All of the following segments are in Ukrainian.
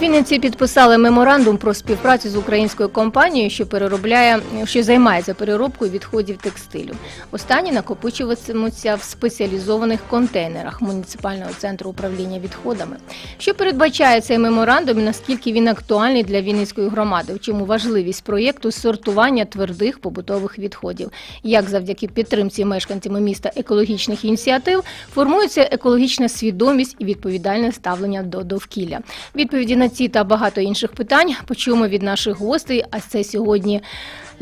Вінниці підписали меморандум про співпрацю з українською компанією, що переробляє, що займається переробкою відходів текстилю. Останні накопичуватимуться в спеціалізованих контейнерах муніципального центру управління відходами. Що передбачає цей меморандум і наскільки він актуальний для Вінницької громади? В чому важливість проєкту сортування твердих побутових відходів? Як завдяки підтримці мешканцями міста екологічних ініціатив формується екологічна свідомість і відповідальне ставлення до довкілля? Відповіді на ці та багато інших питань почуємо від наших гостей. А це сьогодні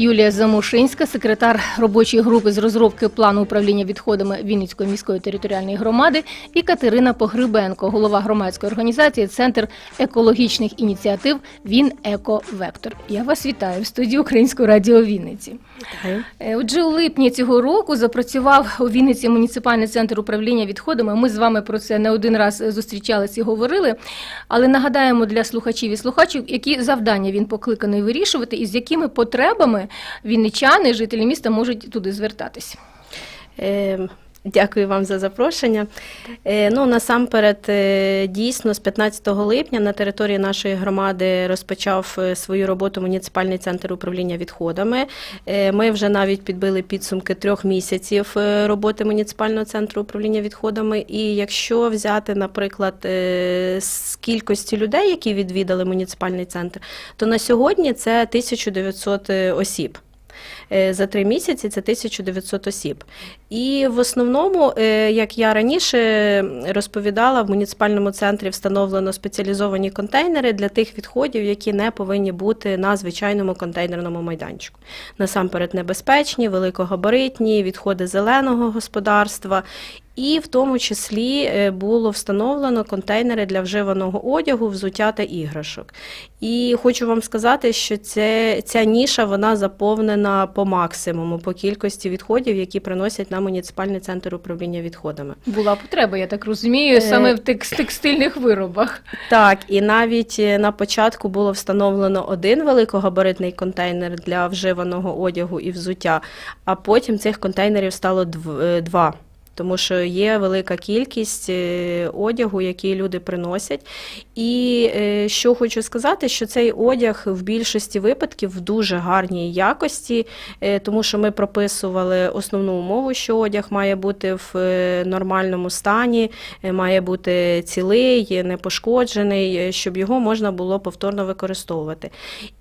Юлія Замушинська, секретар робочої групи з розробки плану управління відходами Вінницької міської територіальної громади, і Катерина Погрибенко, голова громадської організації Центр екологічних ініціатив Він Еко Вектор. Я вас вітаю в студії Українського радіо Вінниці. Вітаю. Е, Отже, у липні цього року запрацював у Вінниці муніципальний центр управління відходами. Ми з вами про це не один раз зустрічалися і говорили. Але нагадаємо для слухачів і слухачів, які завдання він покликаний вирішувати, і з якими потребами вінничани, жителі міста можуть туди звертатись. Дякую вам за запрошення. Е, Ну, насамперед, е, дійсно, з 15 липня на території нашої громади розпочав е, свою роботу муніципальний центр управління відходами. Ми вже навіть підбили підсумки трьох місяців роботи муніципального центру управління відходами. І якщо взяти, наприклад, з кількості людей, які відвідали муніципальний центр, то на сьогодні це 1900 осіб. За три місяці це 1900 осіб. І в основному, е, як я раніше розповідала, в муніципальному центрі встановлено спеціалізовані контейнери для тих відходів, які не повинні бути на звичайному контейнерному майданчику. Насамперед небезпечні, великогабаритні, відходи зеленого господарства. І в тому числі е, було встановлено контейнери для вживаного одягу, взуття та іграшок. І хочу вам сказати, що це, ця ніша вона заповнена по максимуму, по кількості відходів, які приносять на муніципальний центр управління відходами. Була потреба, я так розумію, Е, саме в текс- текстильних виробах. Так, і навіть е, на початку було встановлено один великогабаритний контейнер для вживаного одягу і взуття, а потім цих контейнерів стало е, два. Тому що є велика кількість е, одягу, який люди приносять. І е, що хочу сказати, що цей одяг в більшості випадків в дуже гарній якості, е, тому що ми прописували основну умову, що одяг має бути в нормальному стані, має бути цілий, непошкоджений, щоб його можна було повторно використовувати.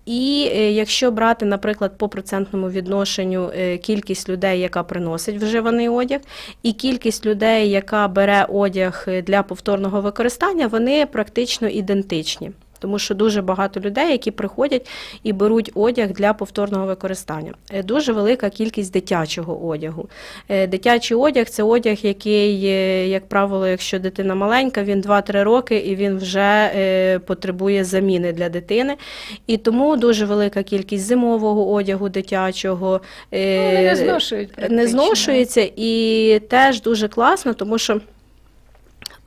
І якщо брати, наприклад, по процентному відношенню кількість людей, яка приносить вживаний одяг, і кількість людей, яка бере одяг е, для повторного використання, вони практично ідентичні. Тому що дуже багато людей, які приходять і беруть одяг для повторного використання. Е, Дуже велика кількість дитячого одягу. Е, Дитячий одяг це одяг, який, е, як правило, якщо дитина маленька, він 2-3 роки і він вже потребує заміни для дитини. І тому дуже велика кількість зимового одягу дитячого. Ну, не не зношується і теж дуже класно, тому що.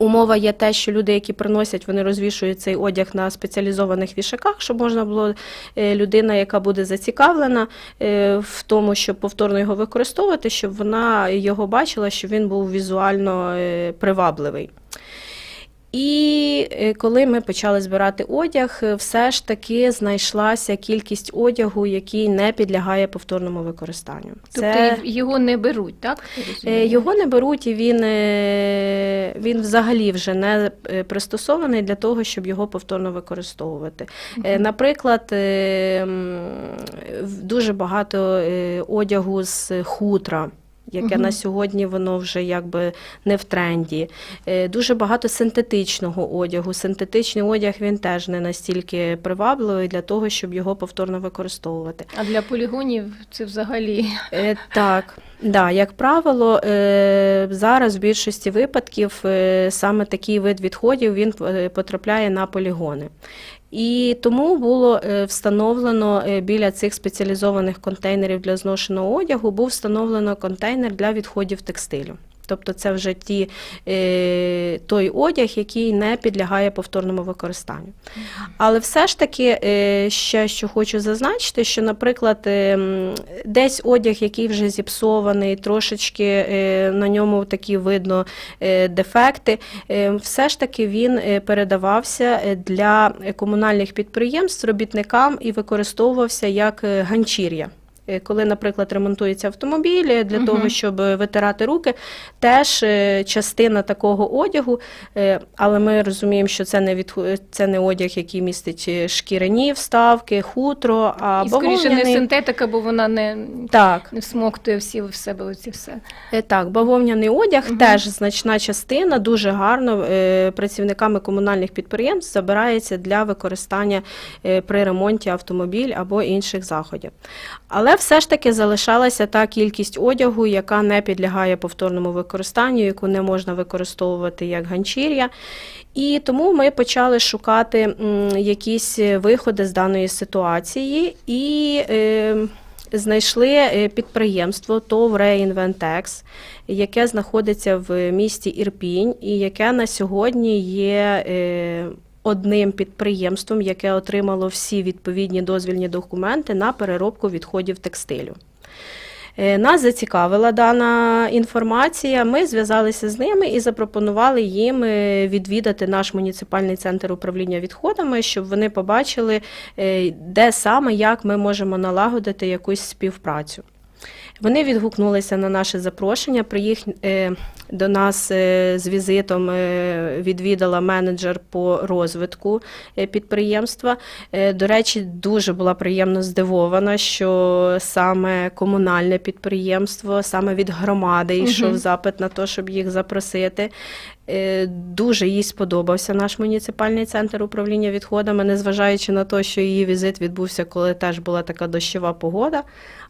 Умова є те, що люди, які приносять, вони розвішують цей одяг на спеціалізованих вішаках, щоб можна було е, людина, яка буде зацікавлена е, в тому, щоб повторно його використовувати, щоб вона його бачила, щоб він був візуально е, привабливий. І е, коли ми почали збирати одяг, е, все ж таки знайшлася кількість одягу, який не підлягає повторному використанню. Тобто його не беруть, так? Е? Його не беруть, і він, він взагалі вже не пристосований для того, щоб його повторно використовувати. Е, Наприклад, дуже багато одягу з хутра. Яке угу. на сьогодні воно вже якби не в тренді. Е, Дуже багато синтетичного одягу. Синтетичний одяг він теж не настільки привабливий для того, щоб його повторно використовувати. А для полігонів це взагалі Е, Так, да, як правило, е, зараз в більшості випадків е, саме такий вид відходів він е, потрапляє на полігони. І тому було встановлено біля цих спеціалізованих контейнерів для зношеного одягу, був встановлено контейнер для відходів текстилю. Тобто це вже ті, е, той одяг, який не підлягає повторному використанню. Але все ж таки, е, ще що хочу зазначити, що, наприклад, е, десь одяг, який вже зіпсований, трошечки на ньому такі видно дефекти, все ж таки він передавався для комунальних підприємств робітникам і використовувався як ганчір'я. Е, Коли, наприклад, ремонтується автомобіль е, для Мгм. того, щоб е, витирати руки, теж частина такого одягу, але ми розуміємо, що це не від це не одяг, який містить шкіряні вставки, хутро, а І скоріше не синтетика, бо вона не, Так, не всмоктує всі в себе оці все. Так, бавовняний одяг Мгм. теж значна частина, дуже гарно працівниками комунальних підприємств забирається для використання при ремонті автомобіль або інших заходів. Але все ж таки залишалася та кількість одягу, яка не підлягає повторному використанню, яку не можна використовувати як ганчір'я. І тому ми почали шукати якісь виходи з даної ситуації і. Е, Знайшли е, підприємство ТОВ «Реінвентекс», яке знаходиться в місті Ірпінь, і яке на сьогодні є е, одним підприємством, яке отримало всі відповідні дозвільні документи на переробку відходів текстилю. Е, Нас зацікавила дана інформація. Ми зв'язалися з ними і запропонували їм е, відвідати наш муніципальний центр управління відходами, щоб вони побачили, е, де саме як ми можемо налагодити якусь співпрацю. Вони відгукнулися на наше запрошення. Приїх е, до нас е, з візитом е, відвідала менеджер по розвитку е, підприємства. Е, До речі, дуже була приємно здивована, що саме комунальне підприємство, саме від громади йшов Мгм. запит на те, щоб їх запросити. Е, Дуже їй сподобався наш муніципальний центр управління відходами, незважаючи на те, що її візит відбувся, коли теж була така дощова погода,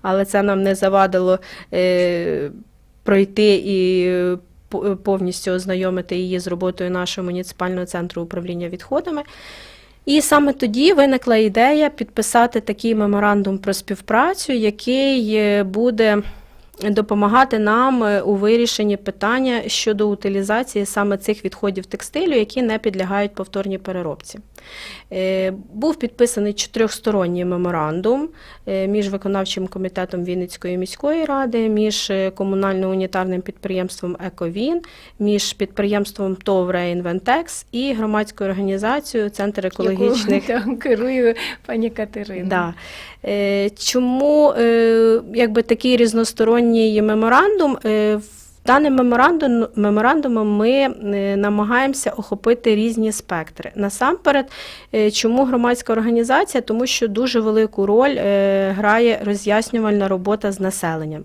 але це нам не завадило е, пройти і е, повністю ознайомити її з роботою нашого муніципального центру управління відходами. І саме тоді виникла ідея підписати такий меморандум про співпрацю, який буде допомагати нам е, у вирішенні питання щодо утилізації саме цих відходів текстилю, які не підлягають повторній переробці. Е, Був підписаний чотирьохсторонній меморандум е, між виконавчим комітетом Вінницької міської ради, між комунально-унітарним підприємством Ековін, між підприємством ТОВ «Реінвентекс» і громадською організацією Центр екологічних Яку, керує пані Катерина. Да. Чому якби такий різносторонній меморандум? Е, в Даним меморандум, меморандумом ми е, намагаємося охопити різні спектри. Насамперед, е, чому громадська організація? Тому що дуже велику роль е, грає роз'яснювальна робота з населенням.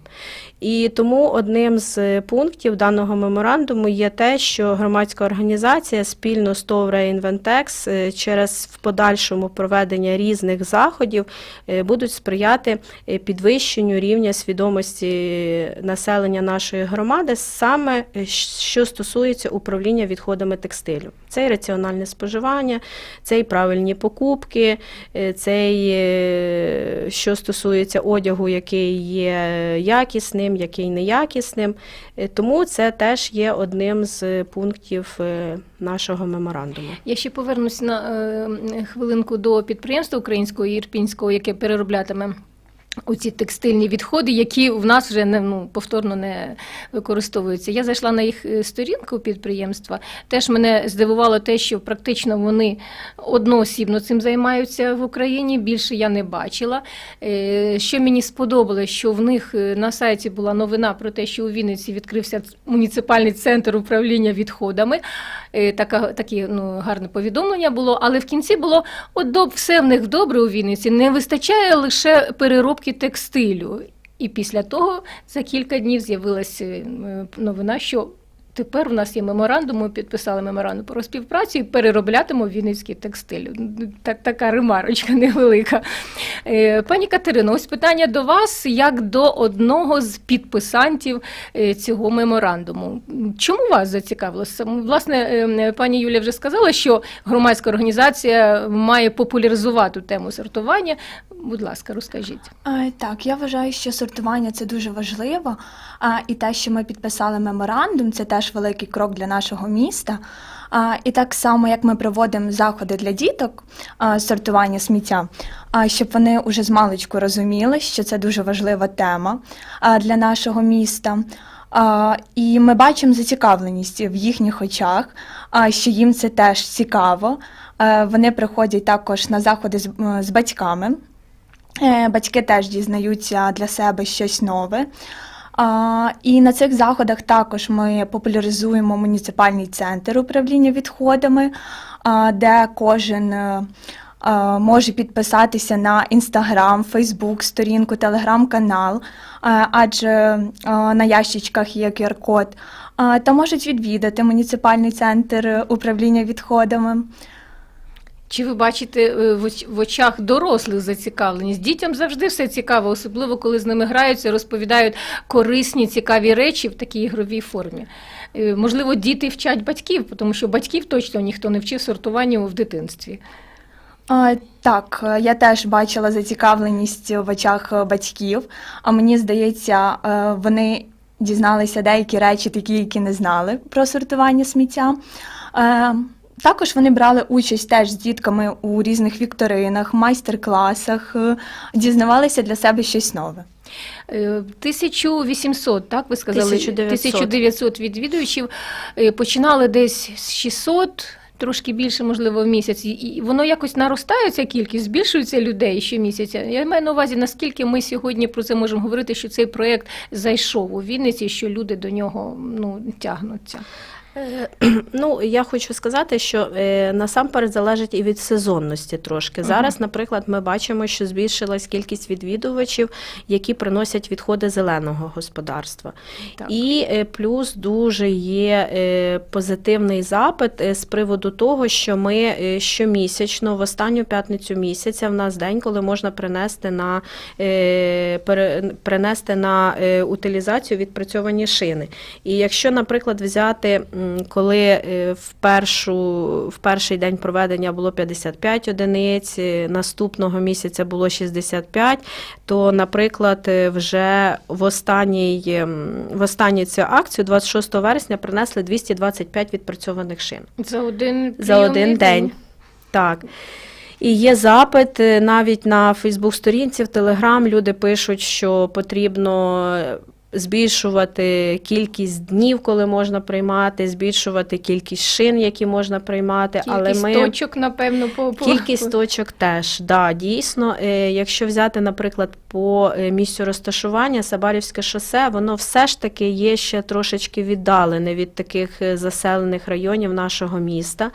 І тому одним з пунктів даного меморандуму є те, що громадська організація спільно з ТОВ «Реінвентекс» через в подальшому проведення різних заходів будуть сприяти підвищенню рівня свідомості населення нашої громади, саме е, що стосується управління відходами текстилю. Це і раціональне споживання, це і правильні покупки, е, це і е, що стосується одягу, який є якісним, який неякісним. Тому це теж є одним з пунктів нашого меморандуму. Я ще повернусь на хвилинку до підприємства українського ірпінського, яке перероблятиме. Оці текстильні відходи, які в нас вже не ну повторно не використовуються. Я зайшла на їх е, сторінку підприємства. Теж мене здивувало те, що практично вони одноосібно цим займаються в Україні. Більше я не бачила. Е, Що мені сподобалось, що в них е, на сайті була новина про те, що у Вінниці відкрився муніципальний центр управління відходами. Така таке ну гарне повідомлення було, але в кінці було от все в них добре у Вінниці. Не вистачає лише переробки текстилю. І після того за кілька днів з'явилася е, новина, що тепер у нас є меморандум, ми підписали меморандум про співпрацю і перероблятимемо Вінницький текстиль. Так, така ремарочка невелика. Е, Пані Катерино, ось питання до вас як до одного з підписантів е, цього меморандуму. Чому вас зацікавило? Власне, е, пані Юлія вже сказала, що громадська організація має популяризувати тему сортування. Будь ласка, розкажіть. Так, я вважаю, що сортування це дуже важливо. І те, що ми підписали меморандум, це теж великий крок для нашого міста. І так само, як ми проводимо заходи для діток сортування сміття, щоб вони уже з маличку розуміли, що це дуже важлива тема для нашого міста. І ми бачимо зацікавленість в їхніх очах, що їм це теж цікаво. Вони приходять також на заходи з, з батьками. Е, Батьки теж дізнаються для себе щось нове. А, і на цих заходах також ми популяризуємо муніципальний центр управління відходами, а, де кожен е, е, може підписатися на інстаграм, фейсбук, сторінку, телеграм-канал, е, адже е, на ящичках є QR-код, а, та можуть відвідати муніципальний центр управління відходами. Чи ви бачите е, в очах дорослих зацікавленість? Дітям завжди все цікаво, особливо коли з ними граються, розповідають корисні, цікаві речі в такій ігровій формі. Е, Можливо, діти вчать батьків, тому що батьків точно ніхто не вчив сортуванню в дитинстві. А, Так, я теж бачила зацікавленість в очах батьків, а мені здається, е, вони дізналися деякі речі, такі, які не знали про сортування сміття. Е, Також вони брали участь теж з дітками у різних вікторинах, майстер-класах, е, дізнавалися для себе щось нове. Е, 1800, так ви сказали? 1900. 1900 відвідувачів. Е, Починали десь з 600, трошки більше, можливо, в місяць. І- І воно якось наростає ця кількість, збільшується людей щомісяця. Я маю на увазі, наскільки ми сьогодні про це можемо говорити, що цей проєкт зайшов у Вінниці, що люди до нього ну, тягнуться. Е, Ну, я хочу сказати, що е, насамперед залежить і від сезонності трошки. Зараз, наприклад, ми бачимо, що збільшилась кількість відвідувачів, які приносять відходи зеленого господарства. Так. І е, плюс дуже є позитивний запит з приводу того, що ми щомісячно, в останню п'ятницю місяця, в нас день, коли можна принести на, принести на утилізацію відпрацьовані шини. І якщо, наприклад, взяти, коли е, в, першу, в перший день проведення було 55 одиниць, е, наступного місяця було 65, то, наприклад, е, вже в останній, в останню цю акцію, 26 вересня, принесли 225 відпрацьованих шин За один, за один прийомний день. Так. І є запит навіть на Фейсбук-сторінці, в Телеграм. Люди пишуть, що потрібно збільшувати кількість днів, коли можна приймати, збільшувати кількість шин, які можна приймати. Кількість але ми точок, напевно, по. Кількість точок теж, да, дійсно. Е, Якщо взяти, наприклад, по е, місцю розташування Сабарівське шосе, воно все ж таки є ще трошечки віддалене від таких е, заселених районів нашого міста.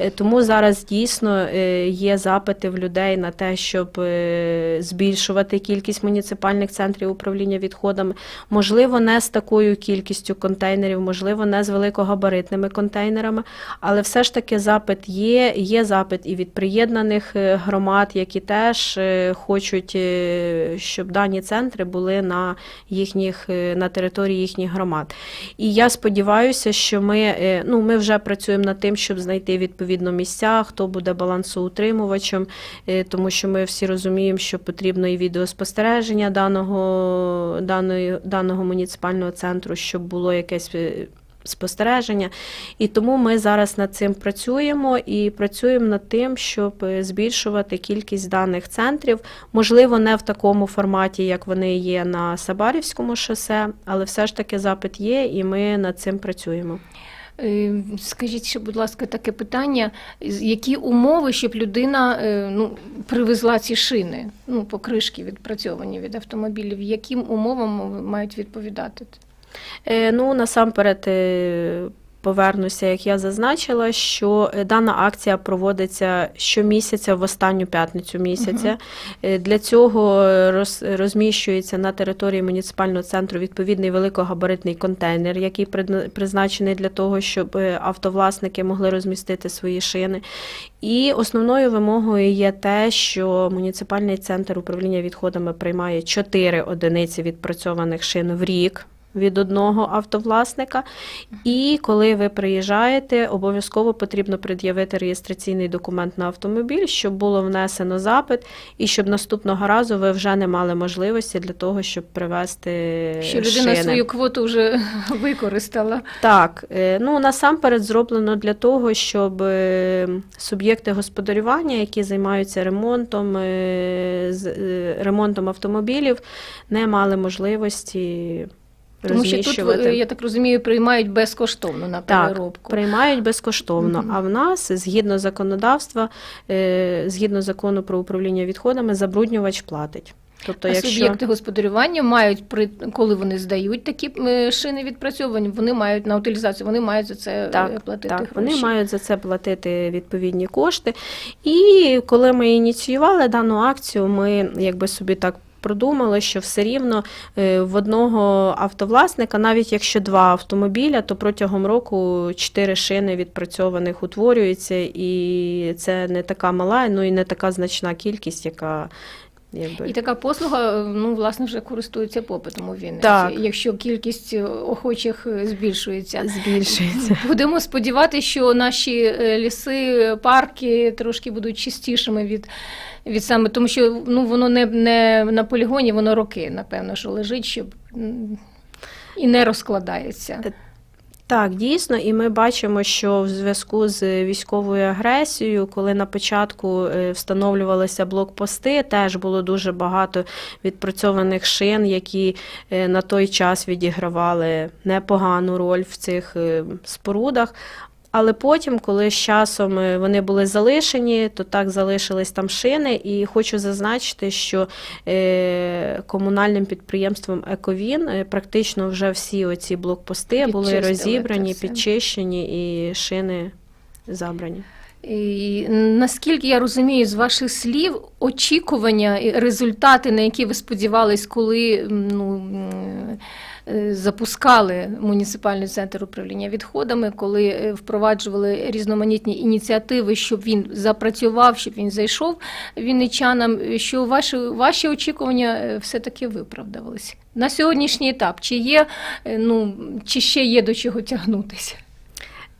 Е, Тому зараз дійсно е, є запити в людей на те, щоб е, збільшувати кількість муніципальних центрів управління відходами. Можливо, не з такою кількістю контейнерів, можливо, не з великогабаритними контейнерами, але все ж таки запит є. Є запит і від приєднаних громад, які теж хочуть, щоб дані центри були на їхніх на території їхніх громад. І я сподіваюся, що ми, ну, ми вже працюємо над тим, щоб знайти відповідно місця, хто буде балансоутримувачем, е, тому що ми всі розуміємо, що потрібно і відеоспостереження даного, даної, даного муніципального центру, щоб було якесь. е, Спостереження, і тому ми зараз над цим працюємо і працюємо над тим, щоб е, збільшувати кількість даних центрів. Можливо, не в такому форматі, як вони є на Сабарівському шосе, але все ж таки запит є, і ми над цим працюємо. Е, Скажіть, ще, будь ласка, таке питання: які умови, щоб людина е, ну, привезла ці шини, ну, покришки відпрацьовані від автомобілів, яким умовам мають відповідати? Е, Ну, насамперед, повернуся, як я зазначила, що е, дана акція проводиться щомісяця в останню п'ятницю місяця. Е, Для цього роз, розміщується на території муніципального центру відповідний великогабаритний контейнер, який призначений для того, щоб е, автовласники могли розмістити свої шини. І основною вимогою є те, що муніципальний центр управління відходами приймає 4 одиниці відпрацьованих шин в рік. Від одного автовласника, і коли ви приїжджаєте, обов'язково потрібно пред'явити реєстраційний документ на автомобіль, щоб було внесено запит, і щоб наступного разу ви вже не мали можливості для того, щоб привезти Що людина шини. свою квоту вже використала. Так, е, ну насамперед зроблено для того, щоб е, суб'єкти господарювання, які займаються ремонтом, е, ремонтом автомобілів, не мали можливості Тому що тут, е, я так розумію, приймають безкоштовно на Так, переробку. приймають безкоштовно. Мгм. А в нас, згідно законодавства, е, згідно закону про управління відходами, забруднювач платить. Тобто, а якщо суб'єкти господарювання мають при коли вони здають такі шини відпрацьовані, вони мають на утилізацію, вони мають за це е, Так, платити Так, гроші. вони мають за це платити відповідні кошти. І коли ми ініціювали дану акцію, ми якби собі так. Продумали, що все рівно е, в одного автовласника, навіть якщо два автомобіля, то протягом року чотири шини відпрацьованих утворюються, і це не така мала, ну і не така значна кількість, яка якби І така послуга, е, ну власне, вже користується попитом у Вінниці. Так. Якщо кількість е, охочих е, збільшується. збільшується. Будемо сподіватися, що наші ліси, парки трошки будуть чистішими від, від саме, тому що ну, воно не, не на полігоні, воно роки, напевно, що лежить, щоб і не розкладається. Так, дійсно, і ми бачимо, що в зв'язку з військовою агресією, коли на початку е, встановлювалися блокпости, теж було дуже багато відпрацьованих шин, які е, на той час відігравали непогану роль в цих е, спорудах. Але потім, коли з часом е, вони були залишені, то так залишились там шини. І хочу зазначити, що е, комунальним підприємством Ековін е, практично вже всі оці блокпости були розібрані, підчищені і шини забрані. І наскільки я розумію з ваших слів, очікування і результати, на які ви сподівались, коли ну, запускали муніципальний центр управління відходами, коли е, впроваджували різноманітні ініціативи, щоб він запрацював, щоб він зайшов вінничанам, що ваші, ваші очікування е, все-таки виправдавалися. На сьогоднішній етап, чи є, е, ну, чи ще є до чого тягнутися?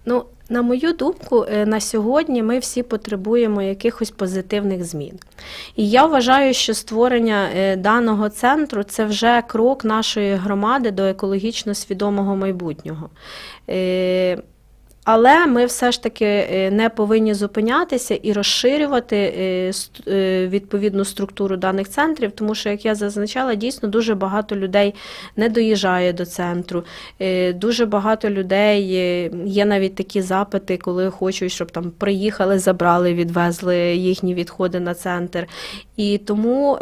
Ну, на мою думку, е, на сьогодні ми всі потребуємо якихось позитивних змін. І я вважаю, що створення е, даного центру це вже крок нашої громади до екологічно свідомого майбутнього. Але ми все ж таки е, не повинні зупинятися і розширювати е, е, відповідну структуру даних центрів, тому що, як я зазначала, дійсно дуже багато людей не доїжджає до центру. Дуже багато людей є навіть такі запити, коли хочуть, щоб там приїхали, забрали, відвезли їхні відходи на центр. І тому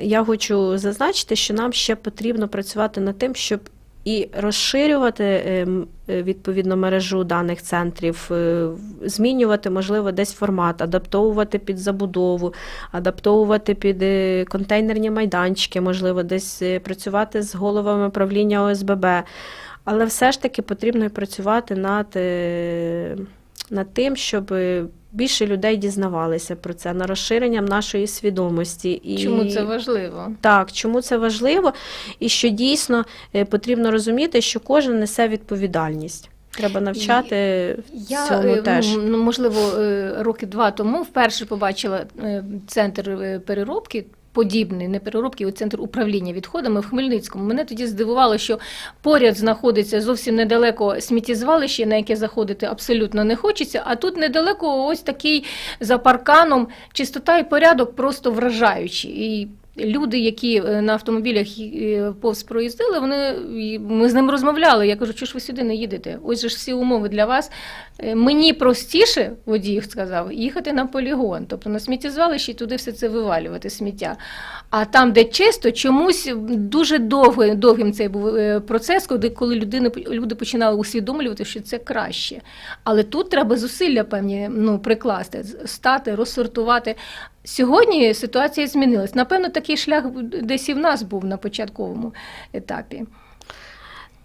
я хочу зазначити, що нам ще потрібно працювати над тим, щоб і розширювати е, м, е, відповідно мережу даних центрів, е, змінювати, можливо, десь формат, адаптовувати під забудову, адаптовувати під е, контейнерні майданчики, можливо, десь працювати з головами правління ОСББ. Але все ж таки потрібно працювати над, над тим, щоб більше людей дізнавалися про це, на розширенням нашої свідомості. І... Чому це важливо? Так, чому це важливо? І що дійсно е, потрібно розуміти, що кожен несе відповідальність. Треба навчати Я цьому е, теж. ну, ну, можливо е, роки два тому вперше побачила центр переробки. Подібний не переробки, а центр управління відходами в Хмельницькому. Мене тоді здивувало, що поряд знаходиться зовсім недалеко сміттєзвалище, на яке заходити абсолютно не хочеться. А тут недалеко ось такий за парканом чистота і порядок просто вражаючі. І люди, які е, на автомобілях е, повз проїздили, вони ми з ними розмовляли. Я кажу, чого ж ви сюди не їдете? Ось же ж всі умови для вас. Е, Мені простіше, водій сказав, їхати на полігон, тобто на сміттєзвалище і туди все це вивалювати сміття. А там, де чисто, чомусь дуже довго, довгим цей був процес, коли, коли людини, люди починали усвідомлювати, що це краще. Але тут треба зусилля певні ну, прикласти, стати, розсортувати. Сьогодні ситуація змінилась. Напевно, такий шлях десь і в нас був на початковому етапі.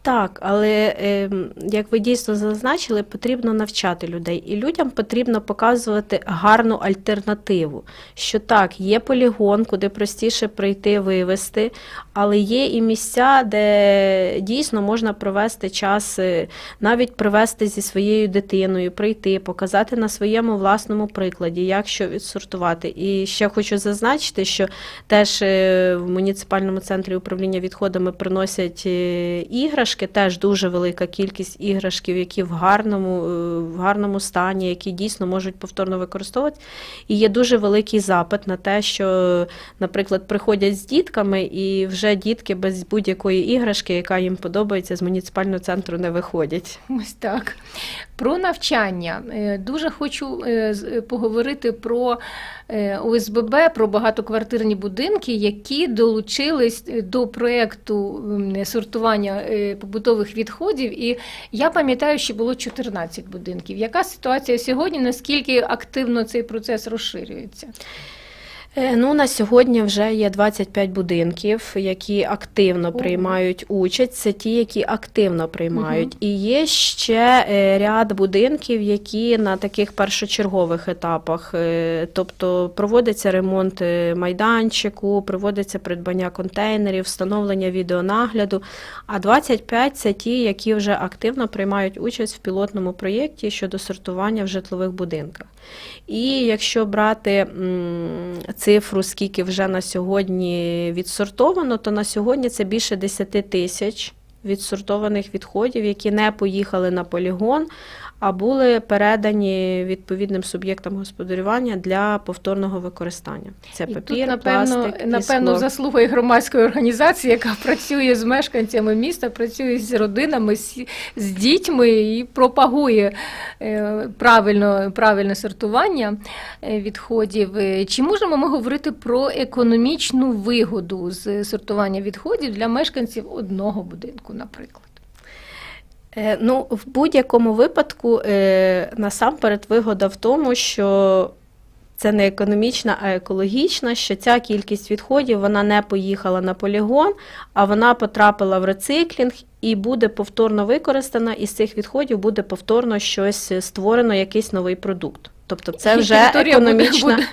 Так, але ем, як ви дійсно зазначили, потрібно навчати людей, і людям потрібно показувати гарну альтернативу. Що так, є полігон, куди простіше прийти вивезти, але є і місця, де дійсно можна провести час, е, навіть привезти зі своєю дитиною, прийти, показати на своєму власному прикладі, як що відсортувати. І ще хочу зазначити, що теж е, в муніципальному центрі управління відходами приносять е, іграшки, теж дуже велика кількість іграшків, які в гарному, в гарному стані, які дійсно можуть повторно використовувати. І є дуже великий запит на те, що, наприклад, приходять з дітками, і вже дітки без будь-якої іграшки, яка їм подобається, з муніципального центру не виходять. Ось так. Про навчання. Е, Дуже хочу е, е, поговорити про ОСББ, про багатоквартирні будинки, які долучились до проєкту сортування побутових відходів. І я пам'ятаю, що було 14 будинків. Яка ситуація сьогодні? Наскільки активно цей процес розширюється? Е, Ну, на сьогодні вже є 25 будинків, які активно приймають участь. Це ті, які активно приймають. І є ще е, ряд будинків, які на таких першочергових етапах. Е, Тобто проводиться ремонт майданчику, проводиться придбання контейнерів, встановлення відеонагляду. А 25 – це ті, які вже активно приймають участь в пілотному проєкті щодо сортування в житлових будинках. І якщо брати м, цифру, скільки вже на сьогодні відсортовано, то на сьогодні це більше 10 тисяч відсортованих відходів, які не поїхали на полігон, а були передані відповідним суб'єктам господарювання для повторного використання. Це І папір, тут, напевно, пластик, напевно, заслуга і громадської організації, яка працює з мешканцями міста, працює з родинами, з, з дітьми і пропагує е, правильно, правильне сортування е, відходів. Е, Чи можемо ми говорити про економічну вигоду з сортування відходів для мешканців одного будинку, наприклад? Е, Ну, в будь-якому випадку, е, насамперед, вигода в тому, що це не економічна, а екологічна, що ця кількість відходів вона не поїхала на полігон, а вона потрапила в рециклінг і буде повторно використана, і з цих відходів буде повторно щось е, створено, якийсь новий продукт. Тобто це І вже територія економічна. буде-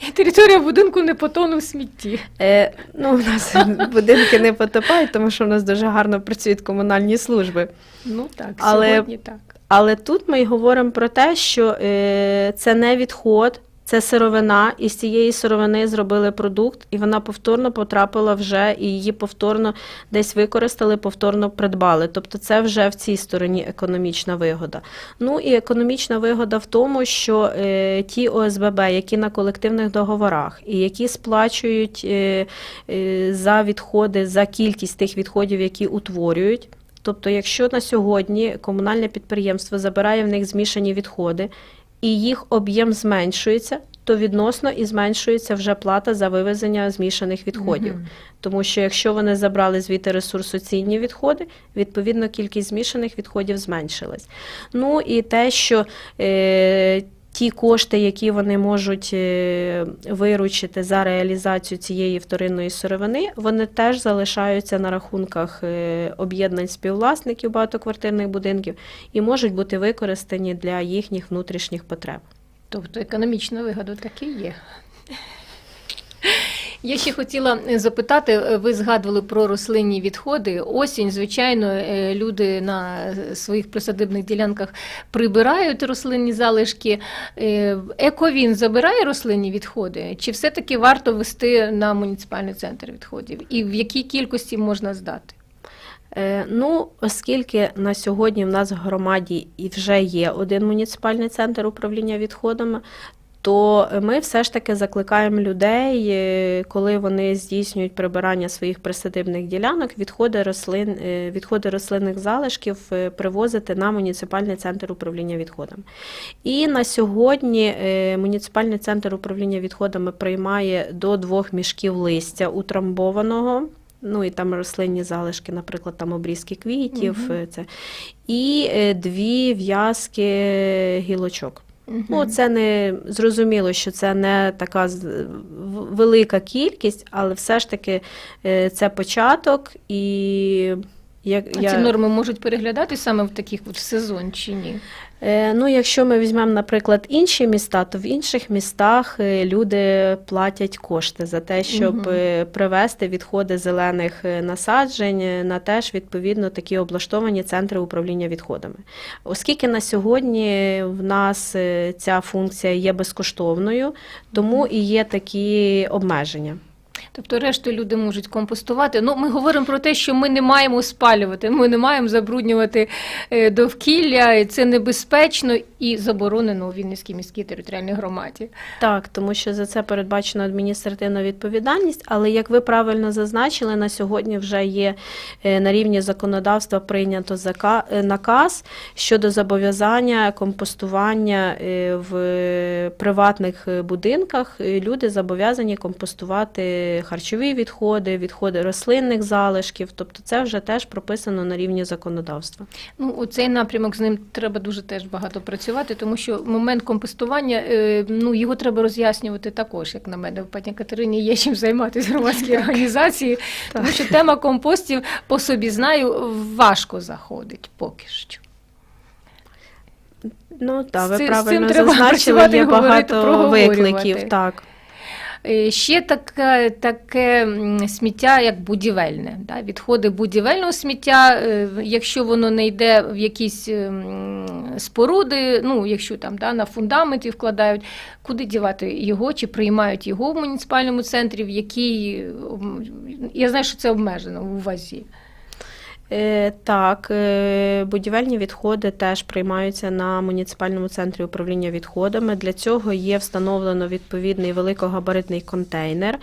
І територія будинку не потоне в смітті. Е, ну, у нас будинки не потопають, тому що в нас дуже гарно працюють комунальні служби. Ну так, Але- сьогодні так. Але тут ми й говоримо про те, що е, це не відход, це сировина, і з цієї сировини зробили продукт, і вона повторно потрапила вже, і її повторно десь використали, повторно придбали. Тобто це вже в цій стороні економічна вигода. Ну і економічна вигода в тому, що е, ті ОСББ, які на колективних договорах, і які сплачують е, е, за відходи, за кількість тих відходів, які утворюють. Тобто, якщо на сьогодні комунальне підприємство забирає в них змішані відходи і їх об'єм зменшується, то відносно і зменшується вже плата за вивезення змішаних відходів. Мгм. Тому що якщо вони забрали звідти ресурсоцінні відходи, відповідно кількість змішаних відходів зменшилась. Ну і те, що е, ті кошти, які вони можуть е, виручити за реалізацію цієї вторинної сировини, вони теж залишаються на рахунках е, об'єднань співвласників багатоквартирних будинків і можуть бути використані для їхніх внутрішніх потреб. Тобто економічна вигода таки є. Я ще хотіла е, запитати, е, ви згадували про рослинні відходи. Осінь, звичайно, е, люди на своїх присадибних ділянках прибирають рослинні залишки. Ековін забирає рослинні відходи? Чи все-таки варто вести на муніципальний центр відходів? І в якій кількості можна здати? Ну, оскільки на сьогодні в нас в громаді і вже є один муніципальний центр управління відходами, то ми все ж таки закликаємо людей, е, коли вони здійснюють прибирання своїх присадибних ділянок, відходи рослин, е, відходи рослинних залишків е, привозити на муніципальний центр управління відходами. І на сьогодні муніципальний центр управління відходами приймає до двох мішків листя утрамбованого. Ну і там рослинні залишки, наприклад, там обрізки квітів, е, це і дві в'язки гілочок. Ну, це не зрозуміло, що це не така велика кількість, але все ж таки е, це початок і. Як А ці норми можуть переглядати саме в таких от сезон чи ні? Е, Ну, якщо ми візьмемо, наприклад, інші міста, то в інших містах е, люди платять кошти за те, щоб е, привезти відходи зелених насаджень на теж відповідно такі облаштовані центри управління відходами. Оскільки на сьогодні в нас ця функція є безкоштовною, тому і є такі обмеження. Тобто решту люди можуть компостувати. Ну, ми говоримо про те, що ми не маємо спалювати, ми не маємо забруднювати е, довкілля, і це небезпечно і заборонено у Вінницькій міській територіальній громаді. Так, тому що за це передбачена адміністративна відповідальність, але як ви правильно зазначили, на сьогодні вже є е, на рівні законодавства прийнято е, наказ щодо зобов'язання компостування в приватних будинках. Люди зобов'язані компостувати харчові відходи, відходи рослинних залишків. Тобто це вже теж прописано на рівні законодавства. Ну, у цей напрямок з ним треба дуже теж багато працювати, тому що момент компостування, е, ну його треба роз'яснювати також, як на мене. В пані Катерині є чим займатися громадській організації, тому що тема компостів по собі знаю важко заходить поки що. Ну так, ви правильно зазначили, є багато викликів. Так. Е, Ще таке, таке сміття, як будівельне. Да? Відходи будівельного сміття, е, якщо воно не йде в якісь ем, споруди, ну, якщо там да, на фундаменті вкладають, куди дівати його, чи приймають його в муніципальному центрі, в якій м, я знаю, що це обмежено у вазі. Е, Так, е, будівельні відходи теж приймаються на муніципальному центрі управління відходами. Для цього є встановлено відповідний великогабаритний контейнер.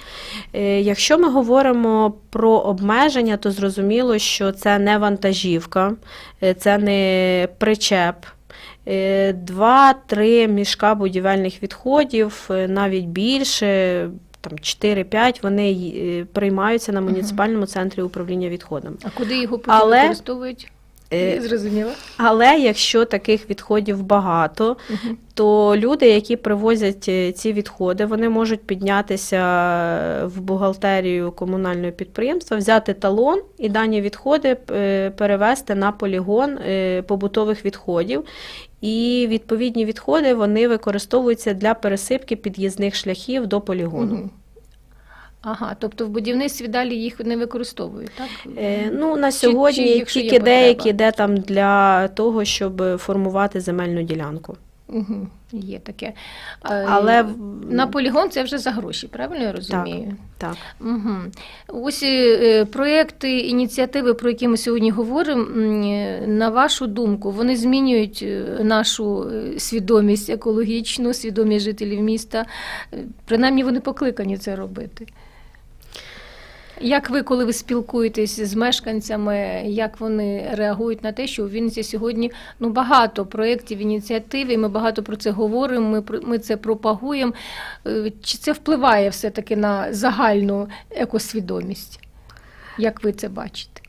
Е, Якщо ми говоримо про обмеження, то зрозуміло, що це не вантажівка, це не причеп. Е, Два-три мішка будівельних відходів, навіть більше. Там 4-5 вони е, приймаються на муніципальному центрі управління відходами. А куди його потім Але, використовують? Е, Зрозуміло. Але якщо таких відходів багато, Мгм. то люди, які привозять е, ці відходи, вони можуть піднятися в бухгалтерію комунального підприємства, взяти талон і дані відходи е, перевести на полігон е, побутових відходів. І відповідні відходи вони використовуються для пересипки під'їзних шляхів до полігону. Мгм. Ага, тобто в будівництві далі їх не використовують, так? Е, Ну, на сьогодні чи є тільки деякі, де там для того, щоб формувати земельну ділянку. Угу, є таке. Е, Але на полігон це вже за гроші, правильно я розумію? так. Угу. Ось е, проекти, ініціативи, про які ми сьогодні говоримо, е, на вашу думку, вони змінюють е, нашу е, свідомість екологічну, свідомість жителів міста. Е, Принаймні вони покликані це робити. Як ви, коли ви спілкуєтесь з мешканцями, як вони реагують на те, що у Вінниці сьогодні ну багато проєктів, ініціатив, і ми багато про це говоримо, ми, ми це пропагуємо. Е, Чи це впливає все-таки на загальну екосвідомість? Як ви це бачите?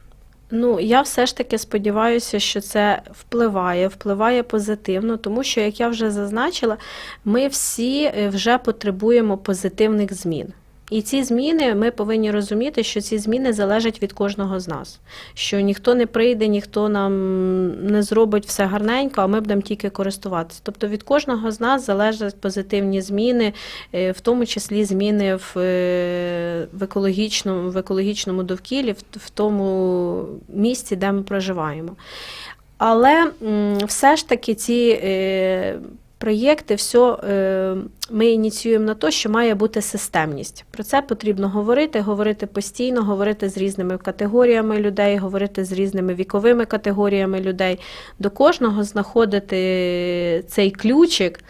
Ну, я все ж таки сподіваюся, що це впливає, впливає позитивно, тому що, як я вже зазначила, ми всі е, вже потребуємо позитивних змін. І ці зміни ми повинні розуміти, що ці зміни залежать від кожного з нас. Що ніхто не прийде, ніхто нам не зробить все гарненько, а ми будемо тільки користуватися. Тобто від кожного з нас залежать позитивні зміни, е, в тому числі зміни в, е, в, екологічному, в екологічному довкіллі, в, в тому місці, де ми проживаємо. Але все ж таки ці е, проєкти, все ми ініціюємо на те, що має бути системність. Про це потрібно говорити, говорити постійно, говорити з різними категоріями людей, говорити з різними віковими категоріями людей, до кожного знаходити цей ключик.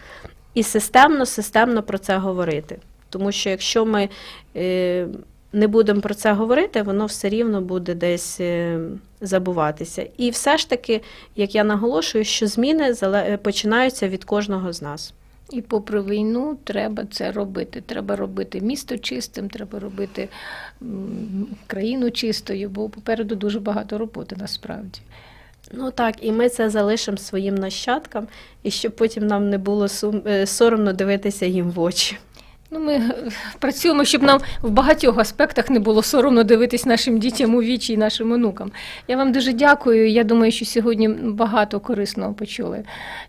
і системно, системно про це говорити. Тому що якщо ми е, не будемо про це говорити, воно все рівно буде десь е, забуватися. І все ж таки, як я наголошую, що зміни починаються від кожного з нас. І попри війну треба це робити. Треба робити місто чистим, треба робити країну чистою, бо попереду дуже багато роботи насправді. Ну так, і ми це залишимо своїм нащадкам, і щоб потім нам не було сум- е, соромно дивитися їм в очі. Ну, ми працюємо, щоб нам в багатьох аспектах не було соромно дивитись нашим дітям у вічі і нашим онукам. Я вам дуже дякую. Я думаю, що сьогодні багато корисного почули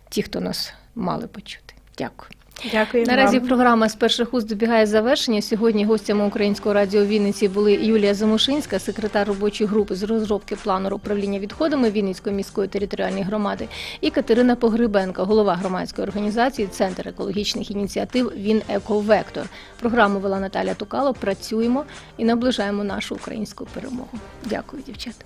ті, хто нас мали почути. Дякую. Дякую. Наразі вам. програма з перших уст добігає завершення. Сьогодні гостями українського радіо Вінниці були Юлія Замушинська, секретар робочої групи з розробки плану управління відходами Вінницької міської територіальної громади, і Катерина Погребенка, голова громадської організації Центр екологічних ініціатив Він Ековектор. Програму вела Наталя Тукало. Працюємо і наближаємо нашу українську перемогу. Дякую, дівчата.